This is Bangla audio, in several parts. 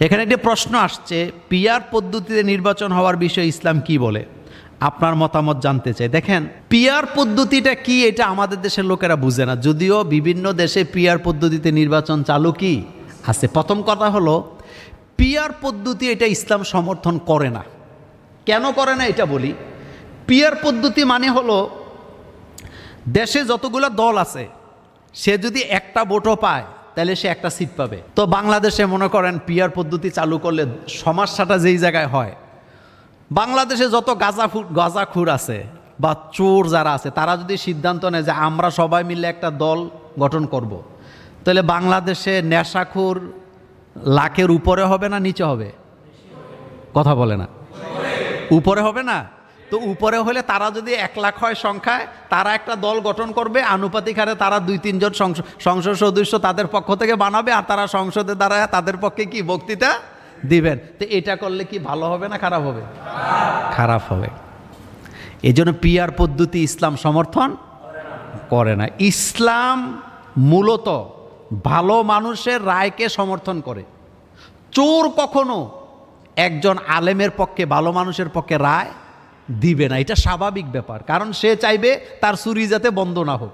এখানে একটি প্রশ্ন আসছে পিয়ার পদ্ধতিতে নির্বাচন হওয়ার বিষয়ে ইসলাম কি বলে? আপনার মতামত জানতে চাই। দেখেন পিয়ার পদ্ধতিটা কি এটা আমাদের দেশের লোকেরা বুঝে না। যদিও বিভিন্ন দেশে পিয়ার পদ্ধতিতে নির্বাচন চালু কি? আছে। প্রথম কথা হলো পিয়ার পদ্ধতি এটা ইসলাম সমর্থন করে না। কেন করে না এটা বলি? পিয়ার পদ্ধতি মানে হলো, দেশে যতগুলো দল আছে, সে যদি একটা ভোটও পায় তাহলে সে একটা সিট পাবে। তো বাংলাদেশে মনে করেন পিয়ার পদ্ধতি চালু করলে সমস্যাটা যেই জায়গায় হয়, বাংলাদেশে যত গাঁজা গাঁজাখুর আছে বা চোর যারা আছে, তারা যদি সিদ্ধান্ত নেয় যে আমরা সবাই মিলে একটা দল গঠন করব। তাহলে বাংলাদেশে নেশাখুর লাখের উপরে হবে না, নিচে হবে? কথা বলে না। উপরে হবে না? তো উপরে হলে তারা যদি এক লাখ হয় সংখ্যায়, তারা একটা দল গঠন করবে, আনুপাতিক হারে তারা দুই তিনজন সংসদ সদস্য তাদের পক্ষ থেকে বানাবে, আর তারা সংসদে দ্বারা তাদের পক্ষে কি বক্তৃতা দিবেন? তো এটা করলে কি ভালো হবে না খারাপ হবে? খারাপ হবে। এই জন্য পিয়ার পদ্ধতি ইসলাম সমর্থন করে না। ইসলাম মূলত ভালো মানুষের রায়কে সমর্থন করে। চোর কখনো একজন আলেমের পক্ষে, ভালো মানুষের পক্ষে রায় দিবে না। এটা স্বাভাবিক ব্যাপার। কারণ সে চাইবে তার চুরি যাতে বন্ধ না হোক।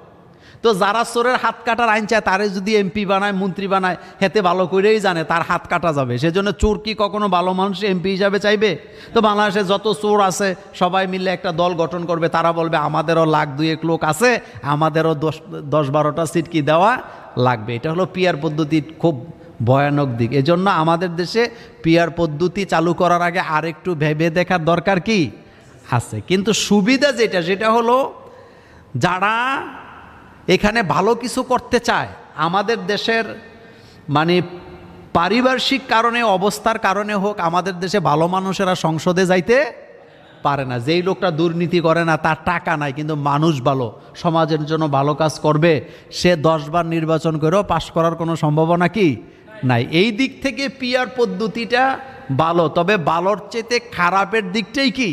তো যারা চোরের হাত কাটার আইন চায়, তারে যদি এমপি বানায়, মন্ত্রী বানায়, হেতে ভালো করেই জানে তার হাত কাটা যাবে। সেজন্য চোর কি কখনো ভালো মানুষ এমপি হিসাবে চাইবে? তো বাংলাদেশে যত চোর আছে, সবাই মিলে একটা দল গঠন করবে। তারা বলবে, আমাদেরও লাখ দুয়েক লোক আছে, আমাদেরও দশ দশ বারোটা সিট কি দেওয়া লাগবে? এটা হলো পিয়ার পদ্ধতির খুব ভয়ানক দিক। এজন্য আমাদের দেশে পিয়ার পদ্ধতি চালু করার আগে আরেকটু ভেবে দেখার দরকার কি? আছে। কিন্তু সুবিধা যেটা, সেটা হলো যারা এখানে ভালো কিছু করতে চায়, আমাদের দেশের মানে পারিপার্শ্বিক কারণে, অবস্থার কারণে হোক, আমাদের দেশে ভালো মানুষেরা সংসদে যাইতে পারে না। যেই লোকটা দুর্নীতি করে না, তার টাকা নাই, কিন্তু মানুষ ভালো, সমাজের জন্য ভালো কাজ করবে, সে দশবার নির্বাচন করেও পাশ করার কোনো সম্ভাবনা কি নাই। এই দিক থেকে পিয়ার পদ্ধতিটা ভালো, তবে ভালোর চেতে খারাপের দিকটাই কি?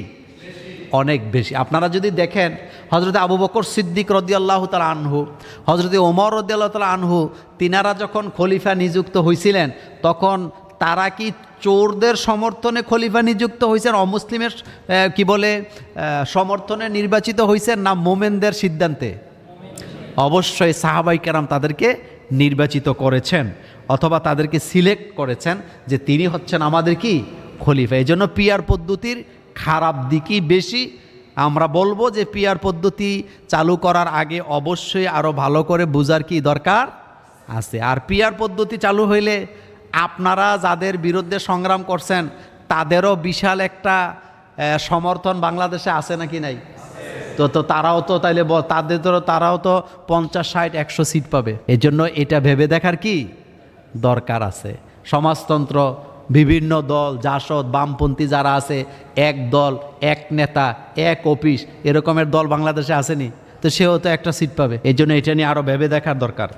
অনেক বেশি। আপনারা যদি দেখেন হজরত আবু বকর সিদ্দিক রদি আল্লাহ তালা আনহু হজরত ওমর রদি আল্লাহ তালা আনহু, তিনারা যখন খলিফা নিযুক্ত হয়েছিলেন তখন তারা কি চোরদের সমর্থনে খলিফা নিযুক্ত হয়েছেন অমুসলিমের কি বলে সমর্থনে নির্বাচিত হয়েছেন না মোমেনদের সিদ্ধান্তে? অবশ্যই সাহাবাই কেরাম তাদেরকে নির্বাচিত করেছেন, অথবা তাদেরকে সিলেক্ট করেছেন যে তিনি হচ্ছেন আমাদের কি খলিফা। এই জন্য পিয়ার পদ্ধতির খারাপ দিকই বেশি। আমরা বলব যে পিয়ার পদ্ধতি চালু করার আগে অবশ্যই আরও ভালো করে বোঝার কি দরকার আছে। আর পিয়ার পদ্ধতি চালু হইলে আপনারা যাদের বিরুদ্ধে সংগ্রাম করছেন, তাদেরও বিশাল একটা সমর্থন বাংলাদেশে আছে নাকি নাই? তো তো তারাও তো তাইলে তাদের তো, তারাও তো পঞ্চাশ, ষাট, একশো সিট পাবে। এই জন্য এটা ভেবে দেখার কি দরকার আছে। সমাজতন্ত্র বিভিন্ন দল, জাসদ, বামপন্থী যারা আছে, এক দল, এক নেতা, এক অফিস, এরকমের দল বাংলাদেশে আসেনি। তো সেও তো একটা সিট পাবে। এই জন্য এটা নিয়ে আরও ভেবে দেখার দরকার।